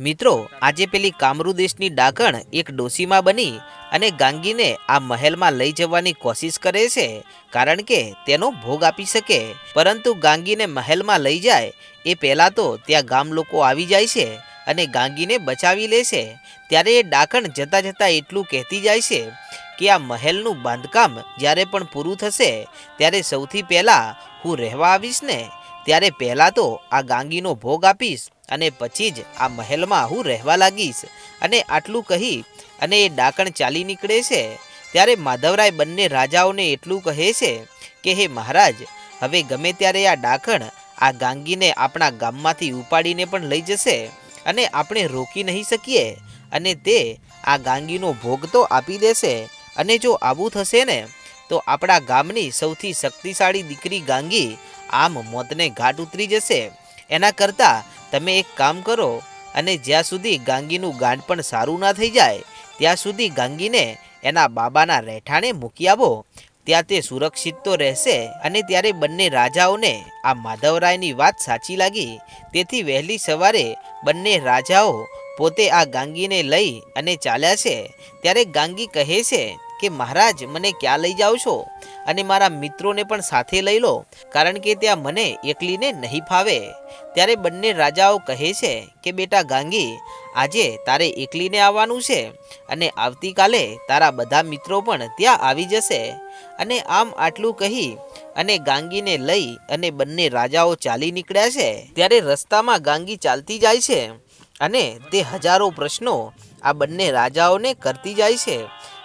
મિત્રો, આજે પેલી કામરૂ દેશની ડાકણ એક ડોસીમાં બની અને ગાંગીને આ મહેલમાં લઈ જવાની કોશિશ કરે છે, કારણ કે તેનો ભોગ આપી શકે. પરંતુ ગાંગીને મહેલમાં લઈ જાય, એ પહેલાં તો ત્યાં ગામ લોકો આવી જાય છે અને ગાંગીને બચાવી લે છે. ત્યારે એ ડાકણ જતાં જતાં એટલું કહેતી જાય છે કે આ મહેલનું બાંધકામ જ્યારે પણ પૂરું થશે, ત્યારે સૌથી પહેલાં હું રહેવા આવીશ ને. ત્યારે પહેલાં તો આ ગાંગીનો ભોગ આપીશ. અને પછી જ આ મહેલમાં હું રહેવા લાગીશ. અને આટલું કહી અને એ ડાકણ ચાલી નીકળે છે. ત્યારે માધવરાય બંને રાજાઓને એટલું કહે છે કે, હે મહારાજ, હવે ગમે ત્યારે આ ડાકણ આ ગાંગીને આપણા ગામમાંથી ઉપાડીને પણ લઈ જશે અને આપણે રોકી નહીં શકીએ અને તે આ ગાંગીનો ભોગ તો આપી દેશે અને જો આવું થશે ને, તો આપણા ગામની સૌથી શક્તિશાળી દીકરી ગાંગી આમ મોતને ઘાટ ઉતરી જશે. એના કરતાં તમે એક કામ કરો અને જ્યાં સુધી ગાંગીનું ગાંઠ પણ સારું ના થઈ જાય, ત્યાં સુધી ગાંગીને એના બાબાના રહેઠાણે મૂકી આવો. ત્યાં તે સુરક્ષિત તો રહેશે અને ત્યારે બંને રાજાઓને આ માધવરાયની વાત સાચી લાગી. તેથી વહેલી સવારે બંને રાજાઓ પોતે આ ગાંગીને લઈ અને ચાલ્યા છે. ત્યારે ગાંગી કહે છે કે, મહારાજ, મને ક્યાં લઈ જાઓ છો? અને મારા મિત્રોને પણ સાથે લઈ લો, કારણ કે ત્યાં મને એકલીને નહીં ફાવે. ત્યારે બંને રાજાઓ કહે છે કે, બેટા ગાંગી, આજે તારે એકલીને આવવાનું છે અને આવતીકાલે તારા બધા મિત્રો પણ ત્યાં આવી જશે. અને આમ આટલું કહી અને ગાંગીને લઈ અને બંને રાજાઓ ચાલી નીકળ્યા છે. ત્યારે રસ્તામાં ગાંગી ચાલતી જાય છે અને તે હજારો પ્રશ્નો આ બંને રાજાઓને કરતી જાય છે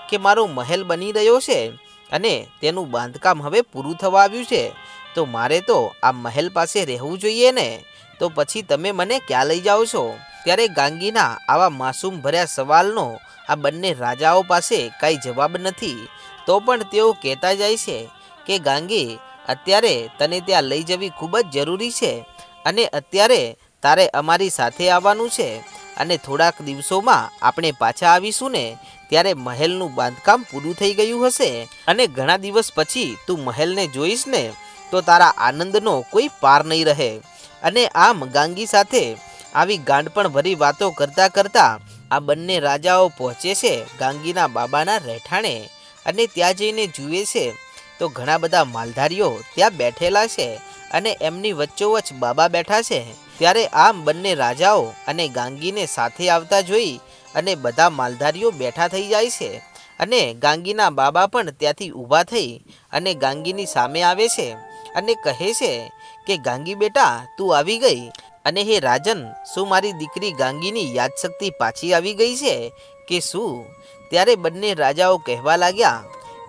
કે, મારો મહેલ બની રહ્યો છે અને તેનું બાંધકામ હવે પૂરું થવા આવ્યું છે. તો મારે તો આ મહેલ પાસે રહેવું જોઈએ ને. તો પછી તમે મને ક્યાં લઈ જાઓ છો? ત્યારે ગાંગીના આવા માસૂમ ભર્યા સવાલનો આ બંને રાજાઓ પાસે કાંઈ જવાબ નથી. તો પણ તેઓ કહેતા જાય છે કે, ગાંગી, અત્યારે તને ત્યાં લઈ જવી ખૂબ જ જરૂરી છે અને અત્યારે તારે અમારી સાથે આવવાનું છે. અને થોડાક દિવસોમાં આપણે પાછા આવીશું ને, ત્યારે મહેલનું બાંધકામ પૂરું થઈ ગયું હશે. અને ઘણા દિવસ પછી તું મહેલને જોઈશ ને, તો તારા આનંદનો કોઈ પાર નહીં રહે. અને આમ ગાંગી સાથે આવી ગાંડપણ ભરી વાતો કરતા કરતા આ બંને રાજાઓ પહોંચે છે ગાંગીના બાબાના રહેઠાણે અને ત્યાં જઈને જુએ છે. તો ઘણા બધા માલધારીઓ ત્યાં બેઠેલા છે અને એમની વચ્ચોવચ્ચ બાબા બેઠા છે. ત્યારે આમ બંને રાજાઓ અને ગાંગીને સાથે આવતા જોઈ અને બધા માલધારીઓ બેઠા થઈ જાય છે. અને ગાંગીના બાબા પણ ત્યાંથી ઊભા થઈ અને ગાંગીની સામે આવે છે અને કહે છે કે, ગાંગી બેટા, તું આવી ગઈ અને હે રાજન, શું મારી દીકરી ગાંગીની યાદશક્તિ પાછી આવી ગઈ છે કે શું? ત્યારે બંને રાજાઓ કહેવા લાગ્યા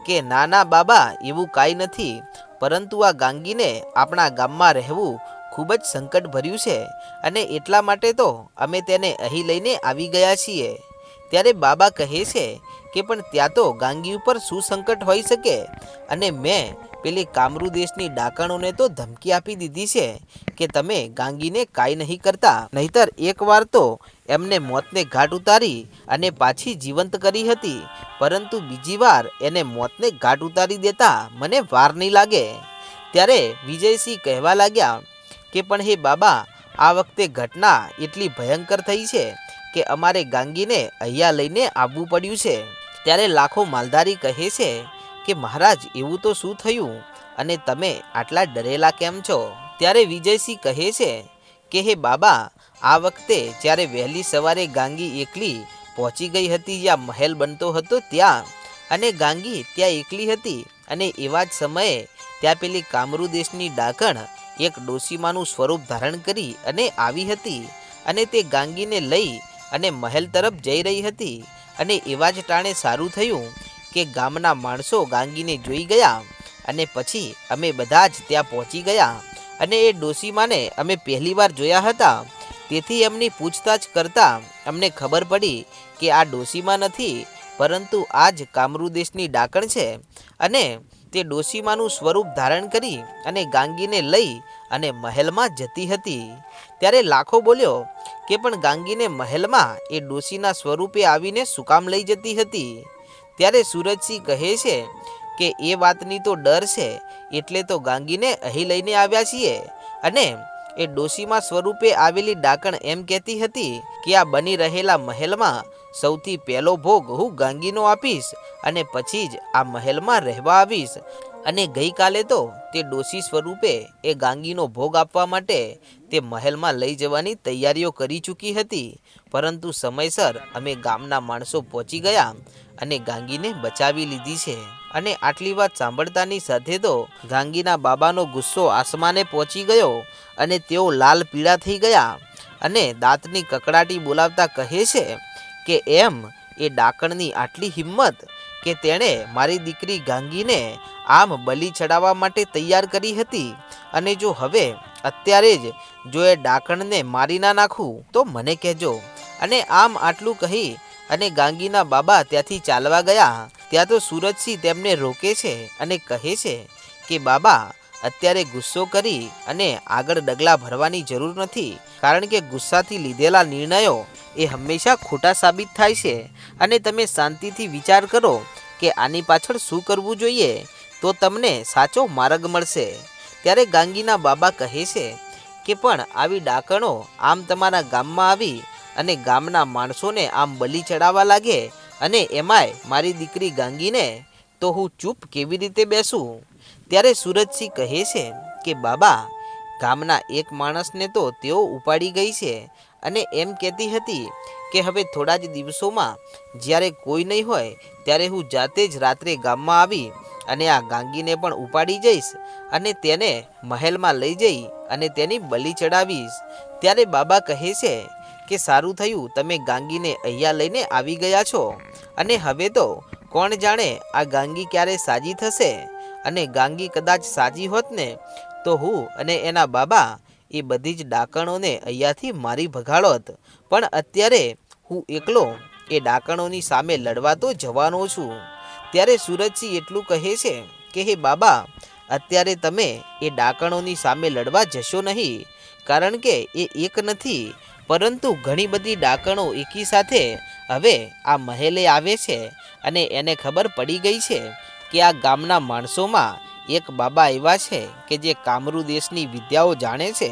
કે ના ના બાબા, એવું કાંઈ નથી, પરંતુ આ ગાંગીને આપણા ગામમાં રહેવું ખૂબ જ સંકટ ભર્યું છે અને એટલા માટે તો અમે તેને અહીં લઈને આવી ગયા છીએ. ત્યારે બાબા કહે છે કે પણ ત્યાં તો ગાંગી ઉપર શું સંકટ હોઈ શકે? અને મેં પેલી કામરૂ દેશની ડાકણોને તો ધમકી આપી દીધી છે કે તમે ગાંગીને કાંઈ નહીં કરતા. નહીતર એકવાર તો એમને મોતને ઘાટ ઉતારી અને પાછી જીવંત કરી હતી. પરંતુ બીજી વાર એને મોતને ઘાટ ઉતારી દેતા મને વાર નહીં લાગે. ત્યારે વિજયસિંહ કહેવા લાગ્યા કે પણ હે બાબા, આ વખતે ઘટના એટલી ભયંકર થઈ છે કે અમારે ગાંગીને અહીંયા લઈને આવવું પડ્યું છે. ત્યારે લાખો માલધારી કહે છે કે, મહારાજ, એવું તો શું થયું? અને તમે આટલા ડરેલા કેમ છો? ત્યારે વિજયસિંહ કહે છે કે, હે બાબા, આ વખતે જ્યારે વહેલી સવારે ગાંગી એકલી પહોંચી ગઈ હતી, જ્યાં મહેલ બનતો હતો ત્યાં, અને ગાંગી ત્યાં એકલી હતી, અને એવા જ સમયે ત્યાં પેલી કામરૂ દેશની ડાકણ એક ડોસીમાનું સ્વરૂપ ધારણ કરી અને આવી હતી અને તે ગાંગીને લઈ અને મહેલ તરફ જઈ રહી હતી. અને એવા જ ટાણે સારું થયું કે ગામના માણસો ગાંગીને જોઈ ગયા અને પછી અમે બધા જ ત્યાં પહોંચી ગયા અને એ ડોસીમાને અમે પહેલીવાર જોયા હતા. તેથી એમની પૂછતાછ કરતાં અમને ખબર પડી કે આ ડોસીમાં નથી, પરંતુ આ જ કામરૂ દેશની ડાકણ છે અને તે ડોસીમાનું સ્વરૂપ ધારણ કરી અને ગાંગીને લઈ અને મહેલમાં જતી હતી. ત્યારે લાખો બોલ્યો કે પણ ગાંગીને મહેલમાં એ ડોસીના સ્વરૂપે આવીને સુકામ લઈ જતી હતી. ત્યારે સુરજસિંહ કહે છે કે, એ વાતની તો ડર છે, એટલે તો ગાંગીને અહીં લઈને આવ્યા છીએ. અને એ ડોશીમાં સ્વરૂપે આવેલી ડાકણ એમ કહેતી હતી કે આ બની રહેલા મહેલમાં સૌથી પહેલો ભોગ હું ગાંગીનો આપીશ અને પછી જ આ મહેલમાં રહેવા આવીશ. અને ગઈકાલે તો તે ડોશી સ્વરૂપે એ ગાંગીનો ભોગ આપવા માટે તે મહેલમાં લઈ જવાની તૈયારીઓ કરી ચૂકી હતી. પરંતુ સમયસર અમે ગામના માણસો પહોંચી ગયા અને ગાંગીને બચાવી લીધી છે. અને આટલી વાત સાંભળતાની સાથે તો ગાંગીના બાબાનો ગુસ્સો આસમાને પહોંચી ગયો અને તેઓ લાલ પીળા થઈ ગયા અને દાંતની કકડાટી બોલાવતા કહે છે કે એમ એ ડાકણની આટલી હિંમત કે તેણે મારી દીકરી ગાંગીને આમ બલી ચડાવવા માટે તૈયાર કરી હતી? અને જો હવે અત્યારે જ જો એ ડાકણને મારી ના નાખું, તો મને કહેજો. અને આમ આટલું કહી અને ગાંગીના બાબા ત્યાંથી ચાલવા ગયા. ત્યાં તો સુરજસિંહ તેમને રોકે છે અને કહે છે કે, બાબા, અત્યારે ગુસ્સો કરી અને આગળ ડગલા ભરવાની જરૂર નથી. કારણ કે ગુસ્સાથી લીધેલા નિર્ણયો એ હંમેશા ખોટા સાબિત થાય છે. અને તમે શાંતિથી વિચાર કરો કે આની પાછળ શું કરવું જોઈએ, તો તમને સાચો માર્ગ મળશે. ત્યારે ગાંગીના બાબા કહે છે કે પણ આવી ડાકણો આમ તમારા ગામમાં આવી અને ગામના માણસોને આમ બલી ચડાવવા લાગે અને એમાંય મારી દીકરી ગાંગીને તો હું ચૂપ કેવી રીતે બેસું? ત્યારે સુરજસિંહ કહે છે કે, બાબા, ગામના એક માણસને તો તેઓ ઉપાડી ગઈ છે. અને એમ કહેતી હતી કે હવે થોડા જ દિવસોમાં જ્યારે કોઈ નહીં હોય, ત્યારે હું જાતે જ રાત્રે ગામમાં આવી અને આ ગાંગીને પણ ઉપાડી જઈશ અને તેને મહેલમાં લઈ જઈ અને તેની બલી ચડાવીશ. ત્યારે બાબા કહે છે કે, સારું થયું તમે ગાંગીને અહીંયા લઈને આવી ગયા છો. અને હવે તો કોણ જાણે આ ગાંગી ક્યારે સાજી થશે? અને ગાંગી કદાચ સાજી હોત ને, તો હું અને એના બાબા એ બધી જ ડાકણોને અહીંયાથી મારી ભગાડોત પણ અત્યારે હું એકલો એ ડાકણોની સામે લડવા તો જવાનો છું. ત્યારે સુરજસિંહ એટલું કહે છે કે, હે બાબા, અત્યારે તમે એ ડાકણોની સામે લડવા જશો નહીં. કારણ કે એ એક નથી, પરંતુ ઘણી બધી ડાકણો એકી સાથે હવે આ મહેલે આવે છે અને એને ખબર પડી ગઈ છે કે આ ગામના માણસોમાં એક બાબા એવા છે કે જે કામરૂ દેશની વિદ્યાઓ જાણે છે.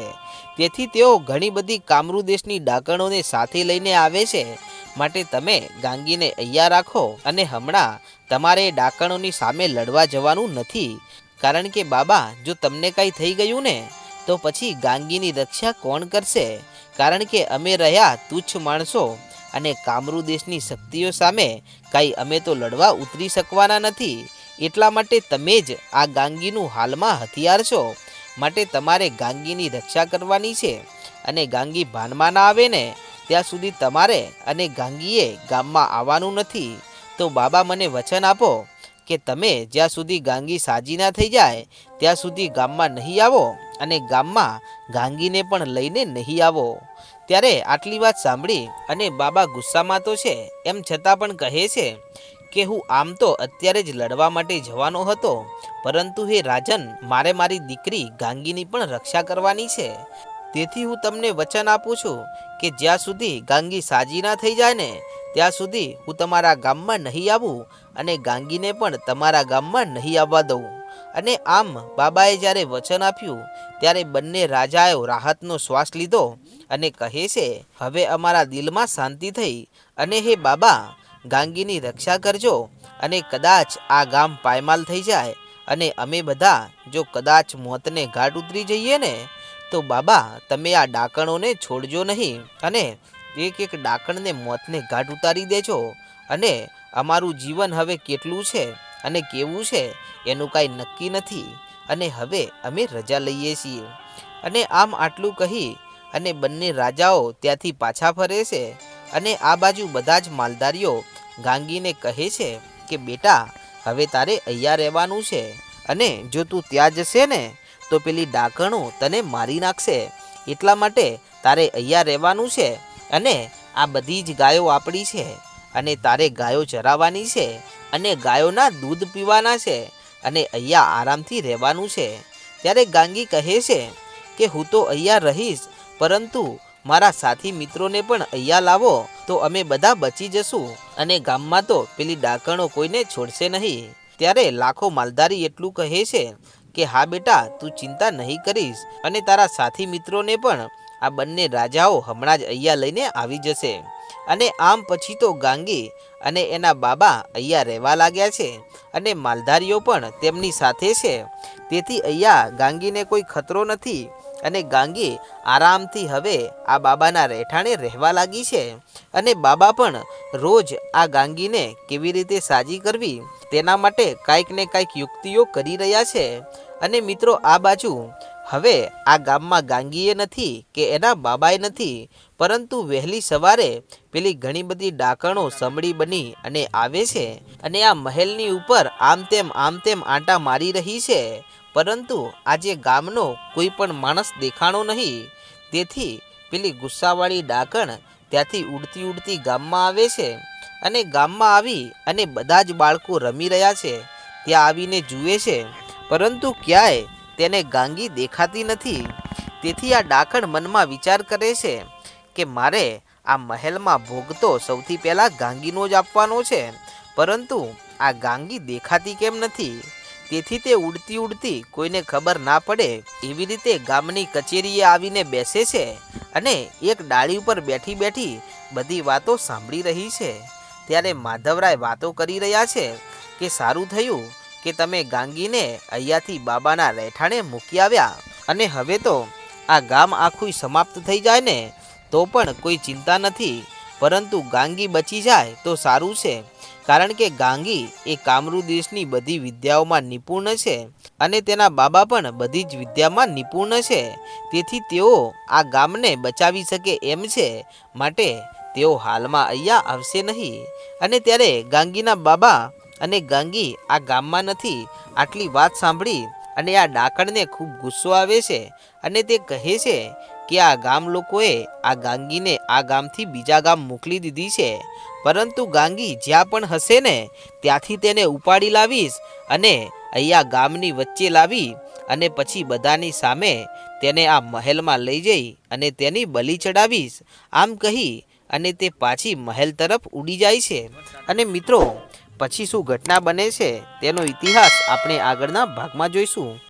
તેથી તેઓ ઘણી બધી કામરૂ દેશની ડાકણોને સાથે લઈને આવે છે. માટે તમે ગાંગીને અહીંયા રાખો અને હમણાં તમારે ડાકણોની સામે લડવા જવાનું નથી. કારણ કે બાબા, જો તમને કાંઈ થઈ ગયું ને, તો પછી ગાંગીની રક્ષા કોણ કરશે? કારણ કે અમે રહ્યા તુચ્છ માણસો અને કામરૂ દેશની શક્તિઓ સામે કાંઈ અમે તો લડવા ઉતરી શકવાના નથી. એટલા માટે તમે જ આ ગાંગીનું હાલમાં હથિયાર છો. માટે તમારે ગાંગીની રક્ષા કરવાની છે. અને ગાંગી ભાનમાં ના આવે ને, ત્યાં સુધી તમારે અને ગાંગીએ ગામમાં આવવાનું નથી. તો બાબા મને વચન આપો કે તમે જ્યાં સુધી ગાંગી સાજી ના થઈ જાય, ત્યાં સુધી ગામમાં નહીં આવો અને ગામમાં ગાંગીને પણ લઈને નહીં આવો. ત્યારે આટલી વાત સાંભળી અને બાબા ગુસ્સામાં તો છે, એમ છતાં પણ કહે છે કે હું આમ તો અત્યારે જ લડવા માટે જવાનો હતો, પરંતુ હે રાજન, મારે મારી દીકરી ગાંગીની પણ રક્ષા કરવાની છે. તેથી હું તમને વચન આપું છું કે જ્યાં સુધી ગાંગી સાજી ના થઈ જાય ને, ત્યાં સુધી હું તમારા ગામમાં નહીં આવું અને ગાંગીને પણ તમારા ગામમાં નહીં આવવા દઉં. અને આમ બાબાએ જ્યારે વચન આપ્યું, ત્યારે બંને રાજાએ રાહતનો શ્વાસ લીધો અને કહે છે, હવે અમારા દિલમાં શાંતિ થઈ અને હે બાબા ગાંગીની રક્ષા કરજો અને કદાચ આ ગામ પાયમાલ થઈ જાય અને અમે બધા જો કદાચ મોતને ઘાટ ઉતરી જઈએ ને, તો બાબા, તમે આ ડાકણોને છોડજો નહીં અને એક એક ડાકણને મોતને ઘાટ ઉતારી દેજો અને અમારું જીવન હવે કેટલું છે અને કેવું છે એનું કાંઈ નક્કી નથી અને હવે અમે રજા લઈએ છીએ. અને આમ આટલું કહી અને બંને રાજાઓ ત્યાંથી પાછા ફરે છે અને આ બાજુ બધા જ માલધારીઓ ગાંગીને કહે છે કે, બેટા, હવે તારે અહીંયા રહેવાનું છે અને જો તું ત્યાં જશે ને, તો પેલી ડાકણો તને મારી નાખશે. એટલા માટે તારે અહીંયા રહેવાનું છે અને આ બધી જ ગાયો આપણી છે અને તારે ગાયો ચરાવવાની છે અને ગાયોના દૂધ પીવાના છે અને અહીંયા આરામથી રહેવાનું છે. ત્યારે ગાંગી કહે છે કે, હું તો અહીંયા રહીશ, પરંતુ મારા સાથી મિત્રોને પણ અહીંયા લાવો તો અમે બધા બચી જશું. અને ગામમાં તો પેલી ડાકણો કોઈને છોડશે નહીં. ત્યારે લાખો માલધારી એટલું કહે છે કે, હા બેટા, તું ચિંતા નહીં કરીશ. અને તારા સાથી મિત્રોને પણ આ બંને રાજાઓ હમણાં જ અહીંયા લઈને આવી જશે. અને આમ પછી તો ગાંગી અને એના બાબા અહીંયા રહેવા લાગ્યા છે. અને માલધારીઓ પણ તેમની સાથે છે. તેથી અહીંયા ગાંગીને કોઈ ખતરો નથી. અને ગાંગી આરામથી હવે આ બાબાના રહેઠાણે રહેવા લાગી છે. અને બાબા પણ રોજ આ ગાંગીને કેવી રીતે સાજી કરવી તેના માટે કાંઈક ને કાંઈક યુક્તિઓ કરી રહ્યા છે. અને મિત્રો, આ બાજુ હવે આ ગામમાં ગાંગીએ નથી કે એના બાબાએ નથી, પરંતુ વહેલી સવારે પેલી ઘણી બધી ડાકણો સમડી બની અને આવે છે. અને આ મહેલની ઉપર આમ તેમ આમ તેમ આંટા મારી રહી છે. પરંતુ આજે ગામનો કોઈ પણ માણસ દેખાણો નહીં. તેથી પેલી ગુસ્સાવાળી ડાકણ ત્યાંથી ઉડતી ઉડતી ગામમાં આવે છે અને ગામમાં આવી અને બધા જ બાળકો રમી રહ્યા છે. ત્યાં આવીને જુએ છે, પરંતુ ક્યાંય તેને ગાંગી દેખાતી નથી. તેથી આ ડાકણ મનમાં વિચાર કરે છે કે મારે આ મહેલમાં ભોગ તો સૌથી પહેલાં ગાંગીનો જ આપવાનો છે, પરંતુ આ ગાંગી દેખાતી કેમ નથી? તેથી તે ઉડતી ઉડતી કોઈને ખબર ના પડે એવી રીતે ગામની કચેરીએ આવીને બેસે છે અને એક ડાળી ઉપર બેઠી બેઠી બધી વાતો સાંભળી રહી છે. ત્યારે માધવરાય વાતો કરી રહ્યા છે કે સારું થયું કે તમે ગાંગીને અહીંયાથી બાબાના રહેઠાણે મૂકી આવ્યા અને હવે તો આ ગામ આખું સમાપ્ત થઈ જાય ને તો પણ કોઈ ચિંતા નથી. પરંતુ ગાંગી બચી જાય તો સારું છે. કારણ કે ગાંગી એ કામરૂ દેશની બધી વિદ્યાઓમાં નિપુણ છે અને તેના બાબા પણ બધી જ વિદ્યામાં નિપુણ છે. તેથી તેઓ આ ગામને બચાવી શકે એમ છે. માટે તેઓ હાલમાં અહીંયા આવશે નહીં. અને ત્યારે ગાંગીના બાબા અને ગાંગી આ ગામમાં નથી. આટલી વાત સાંભળી અને આ ડાકણને ખૂબ ગુસ્સો આવે છે અને તે કહે છે કે આ ગામ લોકોએ આ ગાંગીને આ ગામથી બીજા ગામ મોકલી દીધી છે. પરંતુ ગાંગી જ્યાં પણ હશે ને, ત્યાંથી તેને ઉપાડી લાવીશ અને અહીંયા ગામની વચ્ચે લાવી અને પછી બધાની સામે તેને આ મહેલમાં લઈ જઈ અને તેની બલી ચડાવીશ. આમ કહી અને તે પાછી મહેલ તરફ ઉડી જાય છે. અને મિત્રો, પછી શું ઘટના બને છે તેનો ઇતિહાસ આપણે આગળના ભાગમાં જોઈશું.